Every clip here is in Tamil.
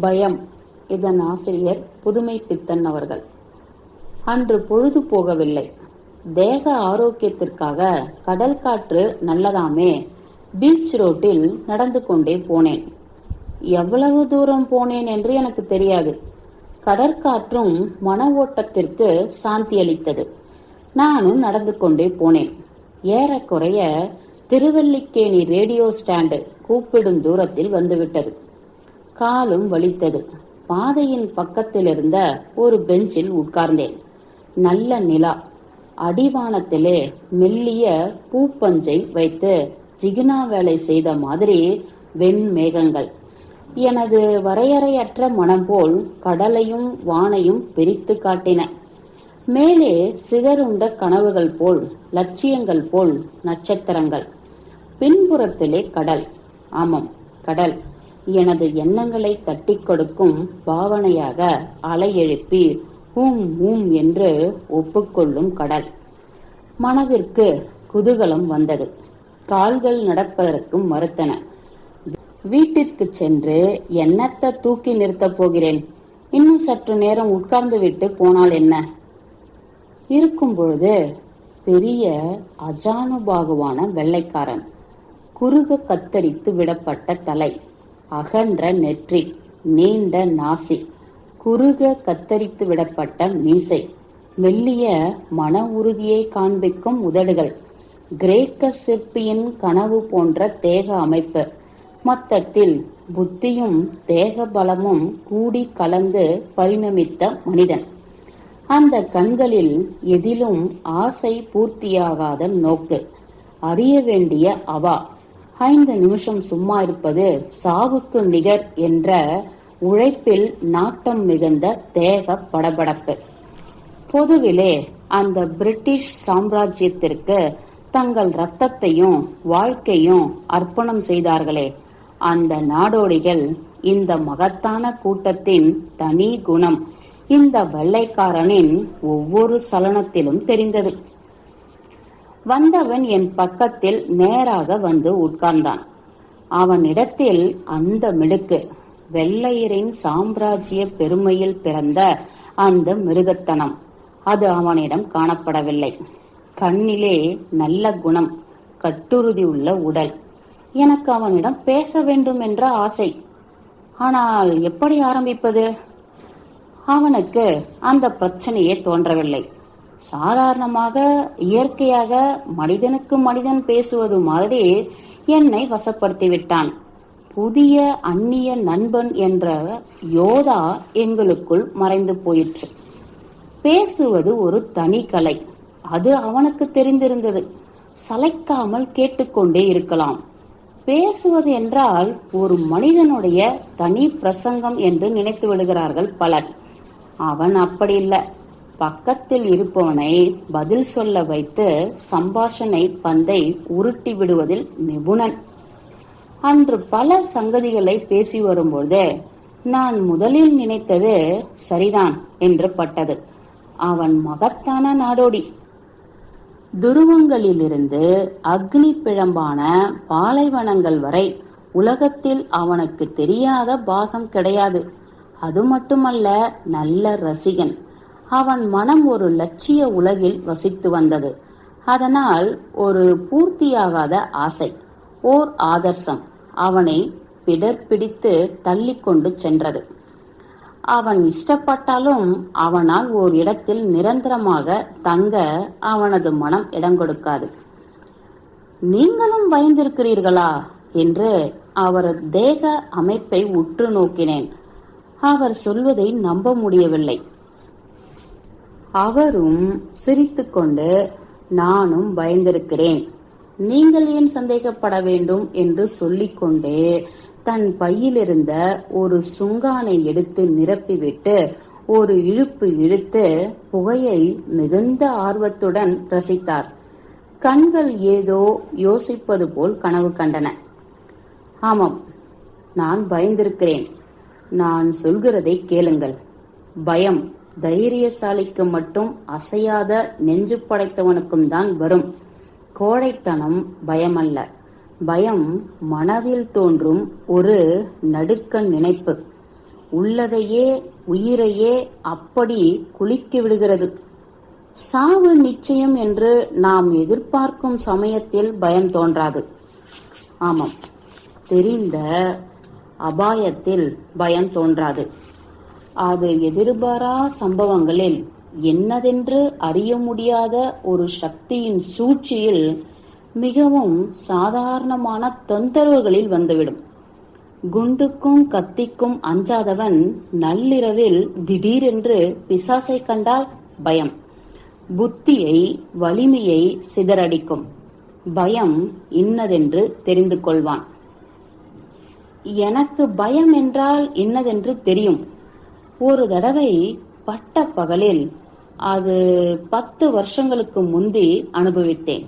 பயம். இதன் ஆசிரியர் புதுமை பித்தன் அவர்கள். அன்று பொழுது போகவில்லை. தேக ஆரோக்கியத்திற்காக கடல் காற்று நல்லதாமே. பீச் ரோட்டில் நடந்து கொண்டே போனேன். எவ்வளவு தூரம் போனேன் என்று எனக்கு தெரியாது. கடற்காற்றும் மன ஓட்டத்திற்கு சாந்தி அளித்தது. நானும் நடந்து கொண்டே போனேன். ஏறக்குறைய திருவல்லிக்கேணி ரேடியோ ஸ்டாண்டு கூப்பிடும் தூரத்தில் வந்துவிட்டது. காலும் வலித்தது. பாதையின் பக்கத்தில் இருந்த ஒரு பெஞ்சில் உட்கார்ந்தேன். நல்ல நிலா. அடிவானத்திலே மெல்லிய பூப்பஞ்சை வைத்து ஜிகினா வேலை செய்த மாதிரி வெண்மேகங்கள். எனது வரையறையற்ற மனம் போல் கடலையும் வானையும் பிரித்து காட்டின. மேலே சிதறுண்ட கனவுகள் போல் லட்சியங்கள் போல் நட்சத்திரங்கள். பின்புறத்திலே கடல். ஆமாம் கடல். எனது எண்ணங்களை தட்டி கொடுக்கும் பாவனையாக அலை எழுப்பி ஹூம் ஹூம் என்று ஒப்புக்கொள்ளும் கடல். மனதிற்கு குதூகலம் வந்தது. கால்கள் நடப்பதற்கும் மறுத்தன. வீட்டிற்கு சென்று எண்ணத்தை தூக்கி நிறுத்தப் போகிறேன்? இன்னும் சற்று நேரம் உட்கார்ந்து விட்டு போனால் என்ன? இருக்கும் பொழுது பெரிய அஜானுபாகுவான வெள்ளைக்காரன் குறுக கத்தரித்து விடப்பட்ட தலை. அகன்ற நெற்றி நீண்ட நாசி குறுக கத்தரித்து விடப்பட்ட மீசை மெல்லிய மன உறுதியை காண்பிக்கும் உதடுகள் கிரேக்க சிற்பியின் கனவு போன்ற தேக அமைப்பு. மொத்தத்தில் புத்தியும் தேக பலமும் கூடி கலந்து பரிணமித்த மனிதன். அந்த கண்களில் எதிலும் ஆசை பூர்த்தியாகாத நோக்கு அறிய வேண்டிய அவா. ஐந்து நிமிஷம் சும்மா இருப்பது சாவுக்கு நிகர் என்ற உழைப்பில் நாட்டம் மிகுந்த தேக படபடப்பு. பொதுவிலே அந்த பிரிட்டிஷ் சாம்ராஜ்யத்திற்கு தங்கள் ரத்தத்தையும் வாழ்க்கையும் அர்ப்பணம் செய்தார்களே. அந்த நாடோடிகள் இந்த மகத்தான கூட்டத்தின் தனி குணம். இந்த வெள்ளைக்காரனின் ஒவ்வொரு சலனத்திலும் தெரிந்தது. வந்தவன் என் பக்கத்தில் நேராக வந்து உட்கார்ந்தான். அவனிடத்தில் அந்த மிடுக்கு வெள்ளையரின் சாம்ராஜ்ய பெருமையில் பிறந்த அந்த மிருகத்தனம் அது அவனிடம் காணப்படவில்லை. கண்ணிலே நல்ல குணம் கட்டுறுதி உள்ள உடல். எனக்கு அவனிடம் பேச வேண்டும் என்ற ஆசை. ஆனால் எப்படி ஆரம்பிப்பது? அவனுக்கு அந்த பிரச்சனையே தோன்றவில்லை. சாதாரணமாக இயற்கையாக மனிதனுக்கு மனிதன் பேசுவது மாதிரி என்னை வசப்படுத்தி விட்டான் புதிய அந்நிய நண்பன் என்ற யோதா எங்களுக்குள் மறைந்து போயிற்று. பேசுவது ஒரு தனி கலை. அது அவனுக்கு தெரிந்திருந்தது. சளைக்காமல் கேட்டுக்கொண்டே இருக்கலாம். பேசுவது என்றால் ஒரு மனிதனுடைய தனி பிரசங்கம் என்று நினைத்து விடுகிறார்கள் பலர். அவன் அப்படி இல்லை. பக்கத்தில் இருப்பவனை பதில் சொல்ல வைத்து சம்பாஷணை பந்தை உருட்டி விடுவதில் நிபுணன். அன்று பல சங்கதிகளை பேசி வரும்போது நான் முதலில் நினைத்தது சரிதான் என்று பட்டது. அவன் மகத்தான நாடோடி. துருவங்களிலிருந்து அக்னி பிழம்பான பாலைவனங்கள் வரை உலகத்தில் அவனுக்கு தெரியாத பாகம் கிடையாது. அது மட்டுமல்ல நல்ல ரசிகன். அவன் மனம் ஒரு லட்சிய உலகில் வசித்து வந்தது. அதனால் ஒரு பூர்த்தியாகாத ஆசை ஓர் ஆதர்சம் அவனை பிடர் பிடித்து தள்ளிக்கொண்டு சென்றது. அவன் இஷ்டப்பட்டாலும் அவனால் ஓர் இடத்தில் நிரந்தரமாக தங்க அவனது மனம் இடம் கொடுக்காது. நீங்களும் பயந்திருக்கிறீர்களா? என்று அவரது தேக அமைப்பை உற்று நோக்கினேன். அவர் சொல்வதை நம்ப முடியவில்லை. அவரும் சிரித்துக்கொண்டு நானும் பயந்திருக்கிறேன். நீங்கள் ஏன் சந்தேகப்பட வேண்டும்? என்று சொல்லிக்கொண்டே தன் பையிலிருந்த ஒரு சுங்கானை எடுத்து நிரப்பிவிட்டு ஒரு இழுப்பு இழுத்து புகையை மிகுந்த ஆர்வத்துடன் ரசித்தார். கண்கள் ஏதோ யோசிப்பது போல் கனவு கண்டன. ஆமாம் நான் பயந்திருக்கிறேன். நான் சொல்கிறதை கேளுங்கள். பயம் தைரியசாலிக்கு மட்டும் அசையாத நெஞ்சு படைத்தவனுக்கும் தான் வரும். கோழைத்தனம் பயமல்ல. பயம் மனதில் தோன்றும் ஒரு நடுக்க நினைப்பு. உள்ளதையே உயிரையே அப்படி குளிக்க விடுகிறது. சாவு நிச்சயம் என்று நாம் எதிர்பார்க்கும் சமயத்தில் பயம் தோன்றாது. ஆமாம். தெரிந்த அபாயத்தில் பயம் தோன்றாது. அது எதிர்பாரா சம்பவங்களில் என்னதென்று அறிய முடியாத ஒரு சக்தியின் சூழ்ச்சியில் மிகவும் சாதாரணமான தொந்தரவுகளில் வந்துவிடும். குண்டுக்கும் கத்திக்கும் அஞ்சாதவன் நள்ளிரவில் திடீரென்று பிசாசை கண்டால் பயம். புத்தியை வலிமையை சிதறடிக்கும். பயம் இன்னதென்று தெரிந்து கொள்வான். எனக்கு பயம் என்றால் இன்னதென்று தெரியும். ஒரு தடவை பட்ட பகலில் அது பத்து வருஷங்களுக்கு முந்தி அனுபவித்தேன்.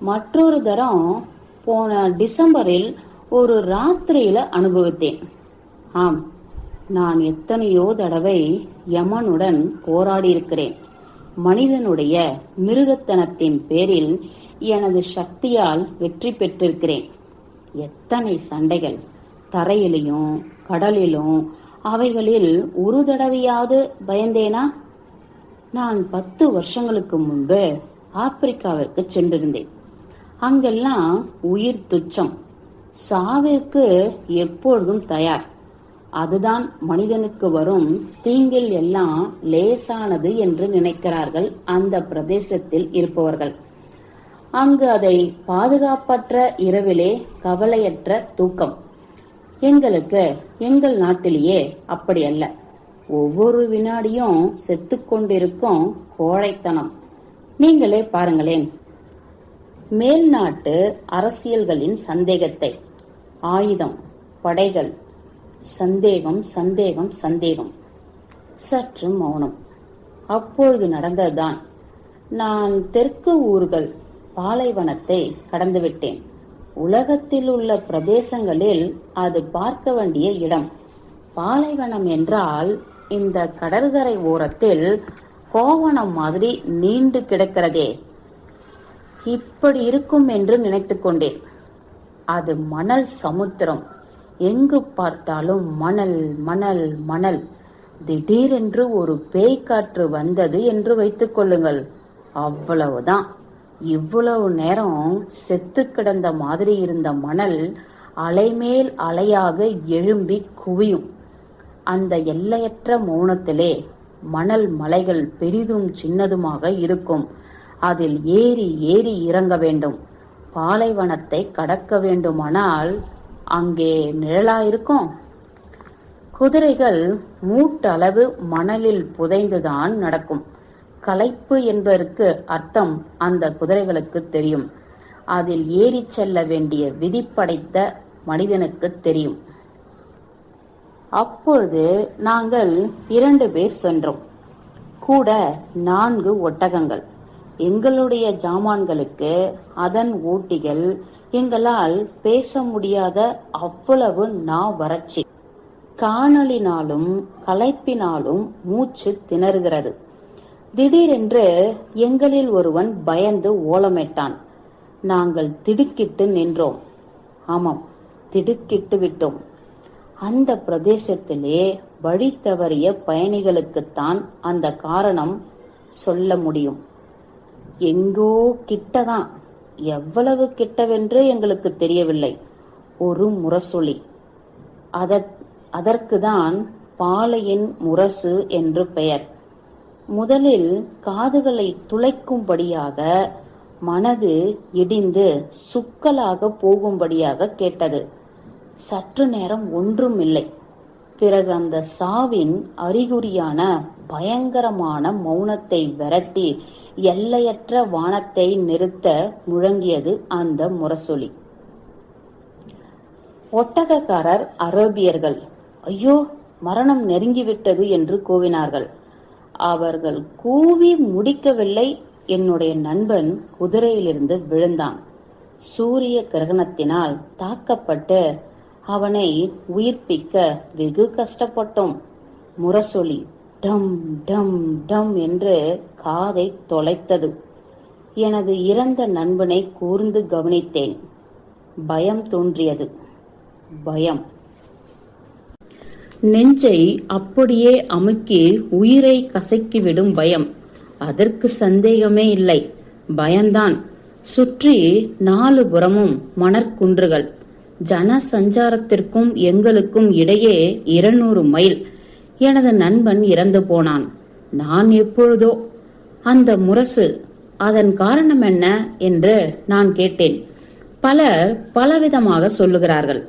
மற்றொரு தரம் போன டிசம்பரில் ஒரு ராத்திரியில அனுபவித்தேன். ஆம் நான் எத்தனையோ தடவை யமனுடன் போராடி இருக்கிறேன் மனிதனுடைய மிருகத்தனத்தின் பேரில் எனது சக்தியால் வெற்றி பெற்றிருக்கிறேன். எத்தனை சண்டைகள். தரையிலையும் கடலிலும் அவைகளில் ஒரு தடவையாவது பயந்தேனா? நான் பத்து வருஷங்களுக்கு முன்பு ஆப்பிரிக்காவிற்கு சென்றிருந்தேன். அங்கெல்லாம் உயிர் துச்சம். சாவிற்கு எப்பொழுதும் தயார். அதுதான் மனிதனுக்கு வரும் தீங்கில் எல்லாம் லேசானது என்று நினைக்கிறார்கள் அந்த பிரதேசத்தில் இருப்பவர்கள். அங்கு அதை பாதுகாப்பற்ற இரவிலே கவலையற்ற தூக்கம். எங்களுக்கு எங்கள் நாட்டிலேயே அப்படி அல்ல. ஒவ்வொரு வினாடியும் செத்துக்கொண்டிருக்கும் கோழைத்தனம். நீங்களே பாருங்களேன். மேல்நாட்டு அரசியல்களின் சந்தேகத்தை. ஆயுதம் படைகள். சந்தேகம் சந்தேகம் சந்தேகம். சற்று மௌனம். அப்பொழுது நடந்ததுதான். நான் தெற்கு ஊர்கள் பாலைவனத்தை கடந்துவிட்டேன். உலகத்தில் உள்ள பிரதேசங்களில் அது பார்க்க வேண்டிய இடம். பாலைவனம் என்றால் இந்த கடற்கரை ஓரத்தில் கோவணம் மாதிரி நீண்டு கிடக்கிறதே. இப்படி இருக்கும் என்று நினைத்துக்கொண்டேன் அது மணல் சமுத்திரம். எங்கு பார்த்தாலும் மணல் மணல் மணல். திடீரென்று ஒரு பேய்க்காற்று வந்தது என்று வைத்துக் கொள்ளுங்கள். அவ்வளவுதான். இவ்வளவு நேரம் செத்து கிடந்த மாதிரி இருந்த மணல் அலைமேல் அலையாக எழும்பி குவியும். அந்த எல்லையற்ற மௌனத்திலே மணல் மலைகள் பெரிதும் சின்னதுமாக இருக்கும். அதில் ஏறி ஏறி இறங்க வேண்டும். பாலைவனத்தை கடக்க வேண்டுமானால் அங்கே நிழலாயிருக்கும் குதிரைகள் மூட்டளவு மணலில் புதைந்துதான் நடக்கும். களைப்பு என்பதற்கு அர்த்தம் அந்த குதிரைகளுக்கு தெரியும். அதில் ஏறிச் செல்ல வேண்டிய விதி படைத்த மனிதனுக்கு தெரியும். அப்பொழுது நாங்கள் இரண்டு பேர் சென்றோம். கூட நான்கு ஒட்டகங்கள். எங்களுடைய ஜாமான்களுக்கு அதன் ஊட்டிகள் எங்களால் பேச முடியாத அவ்வளவு நா வறட்சி. காணலினாலும் களைப்பினாலும் மூச்சு திணறுகிறது. திடீரென்று எங்களில் ஒருவன் பயந்து ஓலமிட்டான். நாங்கள் திடுக்கிட்டு நின்றோம். ஆமாம் திடுக்கிட்டு விட்டோம். அந்த பிரதேசத்திலே வழி தவறிய பயணிகளுக்குத்தான் அந்த காரணம் சொல்ல முடியும். எங்கோ கிட்டதான். எவ்வளவு கிட்டவென்று எங்களுக்கு தெரியவில்லை. ஒரு முரசொலி. அதற் அதற்குதான் பாலையின் முரசு என்று பெயர். முதலில் காதுகளை துளைக்கும்படியாக மனது இடிந்து சுக்கலாக போகும்படியாக கேட்டது. சற்று நேரம் ஒன்றும் இல்லை பிறகு அந்த சாவின் அறிகுறியான பயங்கரமான மௌனத்தை விரட்டி எல்லையற்ற வானத்தை நிறுத்த முழங்கியது அந்த முரசொலி. ஒட்டகக்காரர் அரேபியர்கள் ஐயோ மரணம் நெருங்கிவிட்டது என்று கூவினார்கள். அவர்கள் கூவி முடிக்கவில்லை. என்னுடைய நண்பன் குதிரையிலிருந்து விழுந்தான். சூரிய கிரகணத்தினால் தாக்கப்பட்டு அவனை உயிர்ப்பிக்க வெகு கஷ்டப்பட்டோம். முரசொலி டம் டம் டம் என்று காதை தொலைத்தது. எனது இறந்த நண்பனை கூர்ந்து கவனித்தேன். பயம் தோன்றியது. பயம். நெஞ்சை அப்படியே அமுக்கி உயிரை கசக்கிவிடும் பயம். அதற்கு சந்தேகமே இல்லை. பயம்தான். சுற்றி நாலு புறமும் மணற்குன்றுகள். ஜன சஞ்சாரத்திற்கும் எங்களுக்கும் இடையே இருநூறு மைல். எனது நண்பன் இறந்து போனான். நான் எப்பொழுதோ? அந்த முரசு அதன் காரணம் என்ன? என்று நான் கேட்டேன். பலர் பலவிதமாக சொல்லுகிறார்கள்.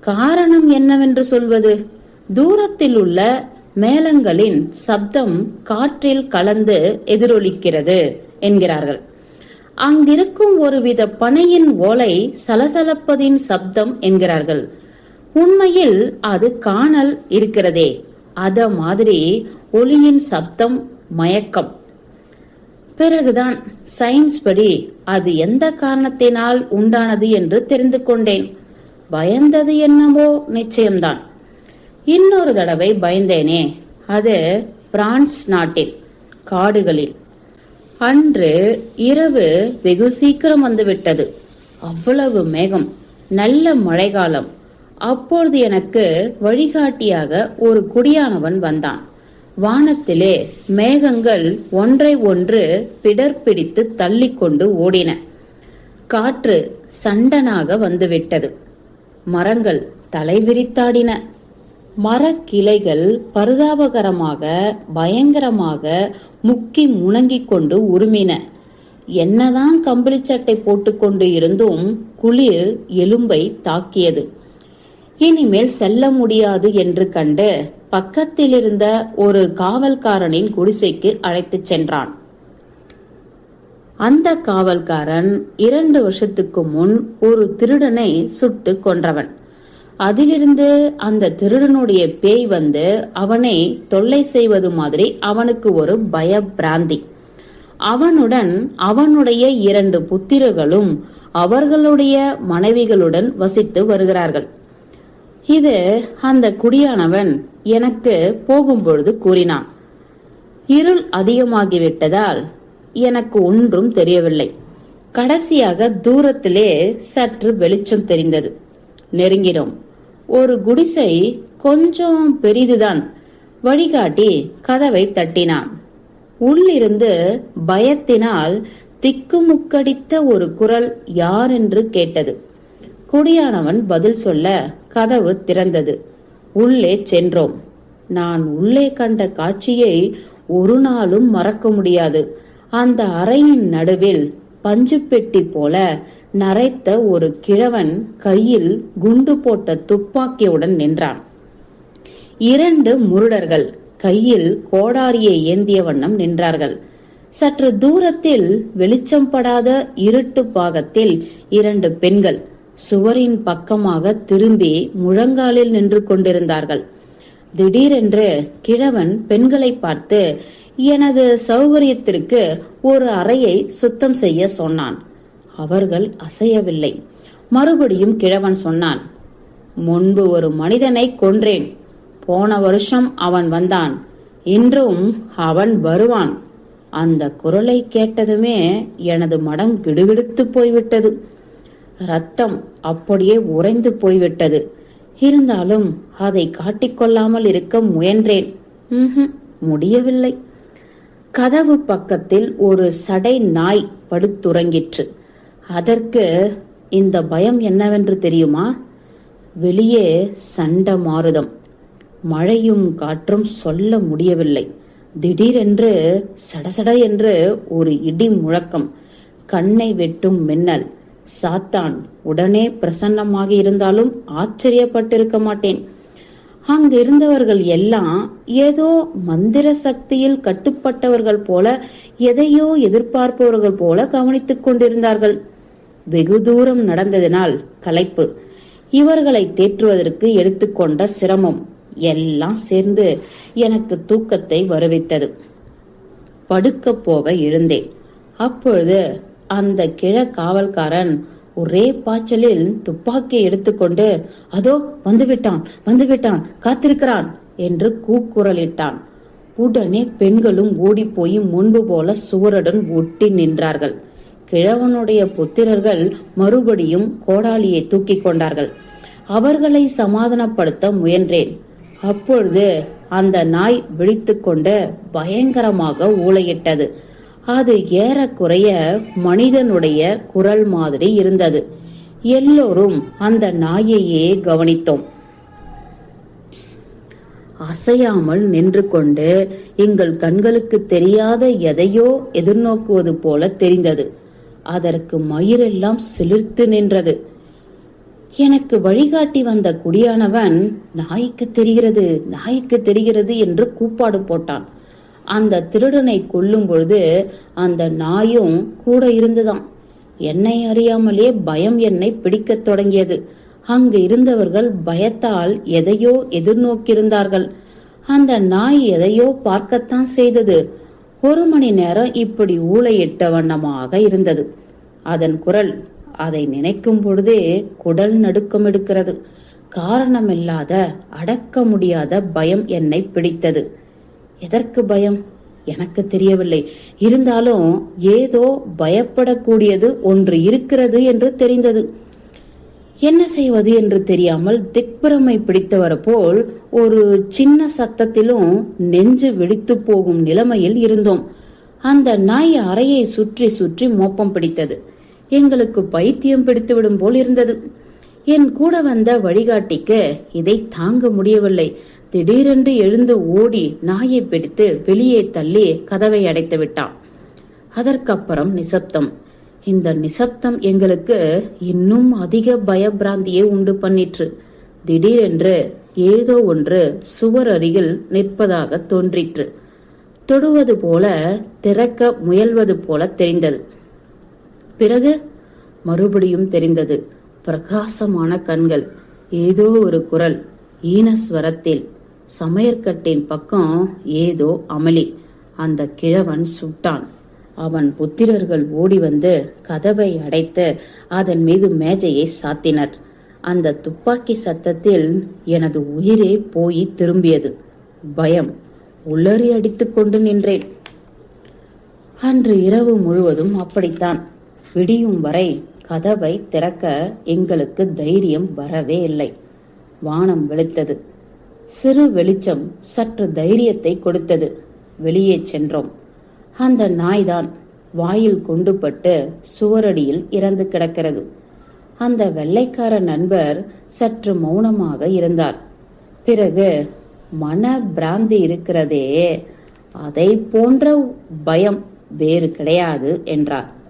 காரணம் என்னவென்று சொல்வது? தூரத்தில் உள்ள மேளங்களின் சப்தம் காற்றில் கலந்து எதிரொலிக்கிறது என்கிறார்கள். அங்கிருக்கும் ஒருவித பனையின் ஓலை சலசலப்பதின் சப்தம் என்கிறார்கள். உண்மையில் அது காணல் இருக்கிறதே. அத மாதிரி ஒளியின் சப்தம் மயக்கம். பிறகுதான் சயின்ஸ் படி அது எந்த காரணத்தினால் உண்டானது என்று தெரிந்து கொண்டேன். பயந்தது என்னவோ நிச்சயம்தான். இன்னொரு தடவை பயந்தேனே. அது பிரான்ஸ் நாட்டில் காடுகளில். அன்று இரவு வெகு சீக்கிரம் வந்துவிட்டது. அவ்வளவு மேகம் நல்ல மழைக்காலம். அப்பொழுது எனக்கு வழிகாட்டியாக ஒரு குடியானவன் வந்தான். வானத்திலே மேகங்கள் ஒன்றை ஒன்று பிடர் பிடித்து தள்ளிக்கொண்டு ஓடின. காற்று சண்டனாக வந்துவிட்டது. மரங்கள் தலைவிரித்தாடின. மரக்கிளைகள் பரிதாபகரமாக பயங்கரமாக முக்கி முணங்கிக் கொண்டு உருமின. என்னதான் கம்பளி சட்டை போட்டுக்கொண்டு இருந்தும் குளிர் எலும்பை தாக்கியது. இனிமேல் செல்ல முடியாது என்று கண்டு பக்கத்தில் இருந்த ஒரு காவல்காரனின் குடிசைக்கு அழைத்துச் சென்றான். அந்த காவல்காரன் இரண்டு வருஷத்துக்கு முன் ஒரு திருடனை சுட்டு கொன்றவன். அதிலிருந்து அந்த திருடனுடைய பேய் வந்து அவனை தொல்லை செய்வது மாதிரி அவனுக்கு ஒரு பய பிராந்தி அவனுடன் அவனுடைய இரண்டு புத்திரர்களும் அவர்களுடைய மனைவிகளுடன் வசித்து வருகிறார்கள். இது அந்த குடியானவன் எனக்கு போகும்பொழுது கூறினான். இருள் அதிகமாகிவிட்டதால் எனக்கு ஒன்றும் தெரியவில்லை. கடைசியாக தூரத்திலே சற்று வெளிச்சம் தெரிந்தது. நெருங்கினோம். ஒரு குடிசை கொஞ்சம் பெரிதுதான். வழிகாட்டி கதவை தட்டினான். உள்ளிருந்து பயத்தினால் திக்குமுக்கடித்த ஒரு குரல் யார் என்று கேட்டது. குடியானவன் பதில் சொல்ல கதவு திறந்தது. உள்ளே சென்றோம். நான் உள்ளே கண்ட காட்சியை ஒரு நாளும் மறக்க முடியாது. அந்த அறையின் நடுவில் பஞ்சு பெட்டி போல நரைத்த ஒரு கிழவன் கையில் குண்டு போட்ட துப்பாக்கியுடன் நின்றான். இரண்டு முருடர்கள் கையில் கோடாரியை ஏந்திய வண்ணம் நின்றார்கள். சற்று தூரத்தில் வெளிச்சம் படாத இருட்டு பாகத்தில் இரண்டு பெண்கள் சுவரின் பக்கமாக திரும்பி முழங்காலில் நின்று கொண்டிருந்தார்கள். திடீரென்று கிழவன் பெண்களை பார்த்து எனது சௌகரியத்திற்கு ஒரு அறையை சுத்தம் செய்ய சொன்னான். அவர்கள் அசையவில்லை. மறுபடியும் கிழவன் சொன்னான் முன்பு ஒரு மனிதனை கொன்றேன். போன வருஷம் அவன் வந்தான். இன்றும் அவன் வருவான். அந்த குரலை கேட்டதுமே எனது மடம் கிடுகிடுத்து போய்விட்டது. ரத்தம் அப்படியே உறைந்து போய்விட்டது. இருந்தாலும் அதை காட்டிக்கொள்ளாமல் இருக்க முயன்றேன். ம்ஹும், முடியவில்லை. கதவு பக்கத்தில் ஒரு சடை நாய் படுத்துறங்கிற்று. அதற்கு இந்த பயம் என்னவென்று தெரியுமா? வெளியே சண்ட மாறுதம். மழையும் காற்றும் சொல்ல முடியவில்லை. திடீரென்று சடசட என்று ஒரு இடி முழக்கம். கண்ணை வெட்டும் மின்னல். சாத்தான் உடனே பிரசன்னமாகி இருந்தாலும் ஆச்சரியப்பட்டிருக்க மாட்டேன். அங்கிருந்தவர்கள் எல்லாம் ஏதோ மந்திர சக்தியில் கட்டுப்பட்டவர்கள் போல எதையோ எதிர்பார்ப்பவர்கள் போல கவனித்துக் கொண்டிருந்தார்கள். வெகு தூரம் நடந்ததினால் களைப்பு. இவர்களை தேற்றுவதற்கு எடுத்துக்கொண்ட சிரமம் எல்லாம் சேர்ந்து எனக்கு தூக்கத்தை வருவித்தது. படுக்கப் போக எழுந்தேன். அப்பொழுது அந்த கிழ காவல்காரன் ஒரே பாய்ச்சலில் துப்பாக்கியை எடுத்துக்கொண்டு அதோ வந்துவிட்டான் வந்துவிட்டான் காத்திருக்கிறான் என்று கூக்குரலிட்டான். உடனே பெண்களும் ஓடிப்போய் முன்பு போல சுவருடன் ஒட்டி நின்றார்கள். கிழவனுடைய புத்திரர்கள் மறுபடியும் கோடாலியை தூக்கி கொண்டார்கள். அவர்களை சமாதானப்படுத்த முயன்றேன். அப்பொழுது அந்த நாய் விழித்துக்கொண்டு பயங்கரமாக ஊளையிட்டது. அது ஏறக்குறைய மனிதனுடைய குரல் மாதிரி இருந்தது. எல்லோரும் அந்த நாயையே கவனித்தோம். அசையாமல் நின்று கொண்டு எங்கள் கண்களுக்கு தெரியாத எதையோ எதிர்நோக்குவது போல தெரிந்தது. அதற்கு மயிரெல்லாம் சிலிர்த்து நின்றது. எனக்கு வழிகாட்டி வந்த குடியானவன் நாய்க்கு தெரிகிறது நாய்க்கு தெரிகிறது என்று கூப்பாடு போட்டான். அந்த திருடனை கொல்லும் பொழுது அந்த நாயும் கூட இருந்துதான். என்னை அறியாமலே பயம் என்னை பிடிக்கத் தொடங்கியது. அங்கு இருந்தவர்கள் பயத்தால் எதையோ எதிர்நோக்கியிருந்தார்கள். அந்த நாய் எதையோ பார்க்கத்தான் செய்தது. ஒரு மணி நேரம் இப்படி ஊழையிட்ட வண்ணமாக இருந்தது. அதன் குரல் அதை நினைக்கும் பொழுதே குடல் நடுக்கம் எடுக்கிறது. காரணமில்லாத அடக்க முடியாத பயம் என்னை பிடித்தது. எதற்கு பயம்? எனக்கு தெரியவில்லை. இருந்தாலும் ஏதோ பயப்படக்கூடியது ஒன்று இருக்கிறது என்று தெரிந்தது. என்ன செய்வது என்று தெரியாமல் திக்பிரமை பிடித்தவர் போல் ஒரு சின்ன சத்தத்திலும் நெஞ்சு வெடித்து போகும் நிலைமையில் இருந்தோம். அந்த நாய் அறையை சுற்றி சுற்றி மோப்பம் பிடித்தது. எங்களுக்கு பைத்தியம் பிடித்துவிடும் போல் இருந்தது. என் கூட வந்த வழிகாட்டிக்கு இதை தாங்க முடியவில்லை. திடீரென்று எழுந்து ஓடி நாயை பிடித்து வெளியே தள்ளி கதவை அடைத்து விட்டான். அதற்கப்புறம் நிசப்தம். இந்த நிசப்தம் எங்களுக்கு இன்னும் அதிக பயபிராந்தியை உண்டு பண்ணிற்று. திடீரென்று ஏதோ ஒன்று சுவர் அருகில் நிற்பதாக தோன்றிற்று. தொடுவது போல திறக்க முயல்வது போல தெரிந்தது. பிறகு மறுபடியும் தெரிந்தது. பிரகாசமான கண்கள் ஏதோ ஒரு குரல் ஈனஸ்வரத்தில். சமையற்கட்டின் பக்கம் ஏதோ அமளி. அந்த கிழவன் சுட்டான். அவன் புத்திரர்கள் ஓடி வந்து கதவை அடைத்து அதன் மீது மேஜையை சாத்தினர். அந்த துப்பாக்கி சத்தத்தில் எனது உயிரே போய் திரும்பியது. பயம். உளறி அடித்து கொண்டு நின்றேன். அன்று இரவு முழுவதும் அப்படித்தான். விடியும் வரை கதவை திறக்க எங்களுக்கு தைரியம் வரவே இல்லை. வானம் வெளுத்தது. சிறு வெளிச்சம் சற்று தைரியத்தை கொடுத்தது. வெளியே சென்றோம். அந்த நாய்தான் வாயில் கொண்டுபட்டு சுவரடியில் இறந்து கிடக்கிறது. அந்த வெள்ளைக்கார நண்பர் சற்று மௌனமாக இருந்தார். பிறகு மன பிராந்தி இருக்கிறதே அதை போன்ற பயம் வேறு கிடையாது என்றார்.